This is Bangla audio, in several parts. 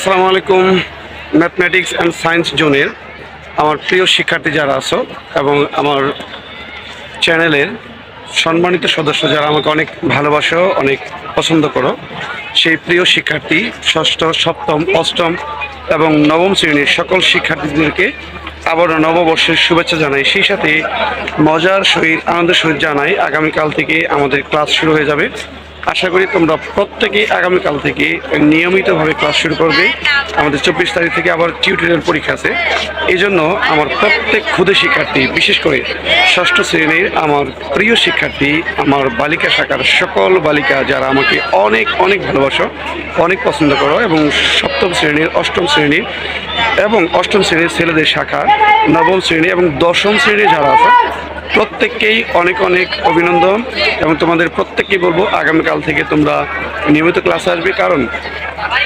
আসসালামু আলাইকুম ম্যাথমেটিক্স অ্যান্ড সায়েন্স জোনের আমার প্রিয় শিক্ষার্থী যারা আছো এবং আমার চ্যানেলের সম্মানিত সদস্য যারা আমাকে অনেক ভালোবাসো, অনেক পছন্দ করো, সেই প্রিয় শিক্ষার্থী ষষ্ঠ, সপ্তম, অষ্টম এবং নবম শ্রেণির সকল শিক্ষার্থীদেরকে আবারও নববর্ষের শুভেচ্ছা জানাই। সেই সাথে মজার সহিত, আনন্দের সহিত জানাই, আগামীকাল থেকে আমাদের ক্লাস শুরু হয়ে যাবে। আশা করি তোমরা প্রত্যেকেই আগামীকাল থেকে নিয়মিতভাবে ক্লাস শুরু করবে। আমাদের চব্বিশ তারিখ থেকে আবার টিউটোরিয়াল পরীক্ষা আছে। এই জন্য আমার প্রত্যেক ক্ষুদে শিক্ষার্থী, বিশেষ করে ষষ্ঠ শ্রেণির আমার প্রিয় শিক্ষার্থী, আমার বালিকা শাখার সকল বালিকা যারা আমাকে অনেক অনেক ভালোবাসো, অনেক পছন্দ করো এবং সপ্তম শ্রেণির, অষ্টম শ্রেণির এবং অষ্টম শ্রেণির ছেলেদের শাখা, নবম শ্রেণি এবং দশম শ্রেণির যারা আছে প্রত্যেককেই অনেক অনেক অভিনন্দন এবং তোমাদের প্রত্যেককেই বলব আগামীকাল থেকে তোমরা নিয়মিত ক্লাসে আসবে। কারণ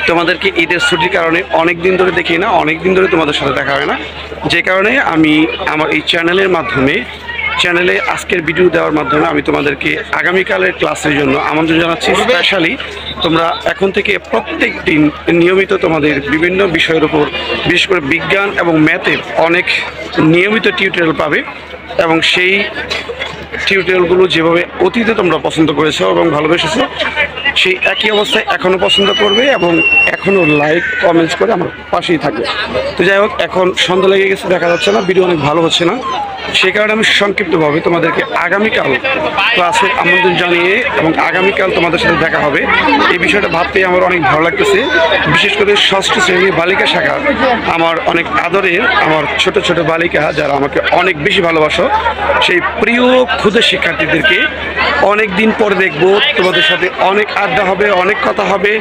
তোমাদেরকে ঈদের ছুটির কারণে অনেক দিন ধরে দেখি না, অনেক দিন ধরে তোমাদের সাথে দেখা হয় না। যে কারণে আমি আমার এই চ্যানেলের মাধ্যমে চ্যানেলে আজকের ভিডিও দেওয়ার মাধ্যমে আমি তোমাদেরকে আগামীকালের ক্লাসের জন্য আমন্ত্রণ জানাচ্ছি। স্পেশালি তোমরা এখন থেকে প্রত্যেক দিন নিয়মিত তোমাদের বিভিন্ন বিষয়ের উপর বিশেষ করে বিজ্ঞান এবং ম্যাথের অনেক নিয়মিত টিউটোরিয়াল পাবে এবং সেই টিউটোরিয়ালগুলো যেভাবে অতীতে তোমরা পছন্দ করেছ এবং ভালোবেসেছো, সেই একই অবস্থায় এখনও পছন্দ করবে এবং এখনও লাইক, কমেন্টস করে আমার পাশেই থাকবে। তো যাই হোক, এখন সন্ধ্যা লেগে গেছে, দেখা যাচ্ছে না, ভিডিও অনেক ভালো হচ্ছে না। সেই কারণে আমি সংক্ষিপ্তভাবে তোমাদেরকে আগামীকাল ক্লাসে আমন্ত্রণ জানিয়ে এবং আগামীকাল তোমাদের সাথে দেখা হবে। এই বিষয়টা ভাবতে আমার অনেক ভালো লাগতেছে। বিশেষ করে ষষ্ঠ শ্রেণির বালিকা শাখা আমার অনেক আদরের, আমার ছোট ছোট বালিকা যারা আমাকে অনেক বেশি ভালোবাসো, সেই প্রিয় ক্ষুদে শিক্ষার্থীদেরকে অনেক দিন পরে দেখব, তোমাদের সাথে অনেক আড্ডা হবে, অনেক কথা হবে।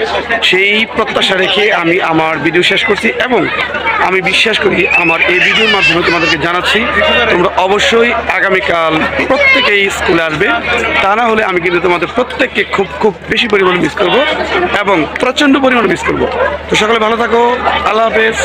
সেই প্রত্যাশা রেখে আমি আমার ভিডিও শেষ করছি এবং আমি বিশ্বাস করি আমার এই ভিডিওর মাধ্যমে তোমাদেরকে জানাচ্ছি, তোমরা অবশ্যই আগামীকাল প্রত্যেকেই স্কুলে আসবে। তা না হলে আমি কিন্তু তোমাদের প্রত্যেককে খুব খুব বেশি পরিমাণে মিস করব এবং প্রচণ্ড পরিমাণে মিস করব। তো সকলে ভালো থাকো, আল্লাহ হাফেজ।